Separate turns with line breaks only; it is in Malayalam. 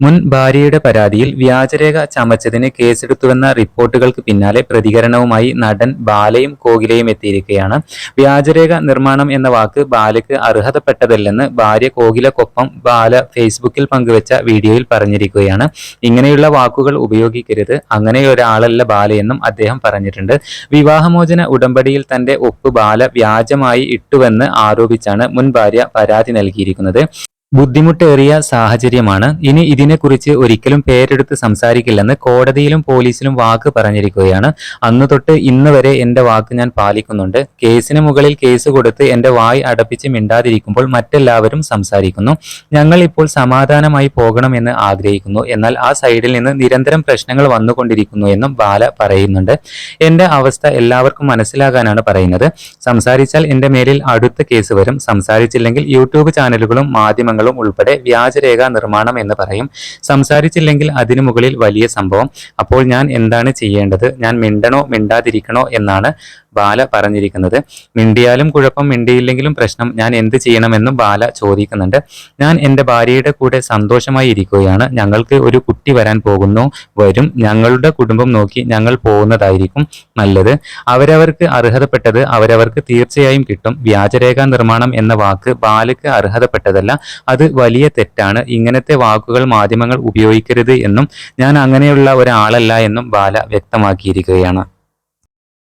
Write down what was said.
മുൻ ഭാര്യയുടെ പരാതിയിൽ വ്യാജരേഖ ചമച്ചതിന് കേസെടുത്തുവെന്ന റിപ്പോർട്ടുകൾക്ക് പിന്നാലെ പ്രതികരണവുമായി നടൻ ബാലയും കോകിലയും എത്തിയിരിക്കുകയാണ്. വ്യാജരേഖ നിർമ്മാണം എന്ന വാക്ക് ബാലയ്ക്ക് അർഹതപ്പെട്ടതല്ലെന്ന് ഭാര്യ കോകിലക്കൊപ്പം ബാല ഫേസ്ബുക്കിൽ പങ്കുവച്ച വീഡിയോയിൽ പറഞ്ഞിരിക്കുകയാണ്. ഇങ്ങനെയുള്ള വാക്കുകൾ ഉപയോഗിക്കരുത്. അങ്ങനെ ഒരാളല്ല ബാലയെന്നും അദ്ദേഹം പറഞ്ഞിട്ടുണ്ട്. വിവാഹമോചന ഉടമ്പടിയിൽ തന്റെ ഒപ്പ് ബാല വ്യാജമായി ഇട്ടുവെന്ന് ആരോപിച്ചാണ് മുൻ ഭാര്യ പരാതി നൽകിയിരിക്കുന്നത്. ബുദ്ധിമുട്ടേറിയ സാഹചര്യമാണ്. ഇനി ഇതിനെക്കുറിച്ച് ഒരിക്കലും പേരെടുത്ത് സംസാരിക്കില്ലെന്ന് കോടതിയിലും പോലീസിലും വാക്ക് പറഞ്ഞിരിക്കുകയാണ്. അന്ന് തൊട്ട് ഇന്ന് വരെ എന്റെ വാക്ക് ഞാൻ പാലിക്കുന്നുണ്ട്. കേസിന് മുകളിൽ കേസ് കൊടുത്ത് എന്റെ വായ് അടപ്പിച്ച് മിണ്ടാതിരിക്കുമ്പോൾ മറ്റെല്ലാവരും സംസാരിക്കുന്നു. ഞങ്ങൾ ഇപ്പോൾ സമാധാനമായി പോകണമെന്ന് ആഗ്രഹിക്കുന്നു. എന്നാൽ ആ സൈഡിൽ നിന്ന് നിരന്തരം പ്രശ്നങ്ങൾ വന്നുകൊണ്ടിരിക്കുന്നു എന്നും ബാല പറയുന്നുണ്ട്. എന്റെ അവസ്ഥ എല്ലാവർക്കും മനസ്സിലാകാനാണ് പറയുന്നത്. സംസാരിച്ചാൽ എന്റെ മേലിൽ അടുത്ത കേസ് വരും. സംസാരിച്ചില്ലെങ്കിൽ യൂട്യൂബ് ചാനലുകളും മാധ്യമങ്ങളും ഉൾപ്പെടെ വ്യാജരേഖ നിർമ്മാണം എന്ന് പറയും. സംസാരിച്ചില്ലെങ്കിൽ അതിനു മുകളിൽ വലിയ സംഭവം. അപ്പോൾ ഞാൻ എന്താണ് ചെയ്യേണ്ടത്? ഞാൻ മിണ്ടണോ? മിണ്ടാതിരിക്കണോ? എന്നാണ് ബാല പറഞ്ഞിരിക്കുന്നത്. മിണ്ടിയാലും കുഴപ്പം മിണ്ടിയില്ലെങ്കിലും പ്രശ്നം ഞാൻ എന്ത് ചെയ്യണമെന്നും ബാല ചോദിക്കുന്നുണ്ട്. ഞാൻ എന്റെ ഭാര്യയുടെ കൂടെ സന്തോഷമായി ഇരിക്കുകയാണ്. ഞങ്ങൾക്ക് ഒരു കുട്ടി വരാൻ പോകുന്നു. വരും. ഞങ്ങളുടെ കുടുംബം നോക്കി ഞങ്ങൾ പോകുന്നതായിരിക്കും നല്ലത്. അവരവർക്ക് അർഹതപ്പെട്ടത് അവരവർക്ക് തീർച്ചയായും കിട്ടും. വ്യാജരേഖ നിർമ്മാണം എന്ന വാക്ക് ബാലയ്ക്ക് അർഹതപ്പെട്ടതല്ല. അത് വലിയ തെറ്റാണ്. ഇങ്ങനത്തെ വാക്കുകൾ മാധ്യമങ്ങൾ ഉപയോഗിക്കരുത് എന്നും ഞാൻ അങ്ങനെയുള്ള ഒരാളല്ല എന്നും ബാല വ്യക്തമാക്കിയിരിക്കുകയാണ്.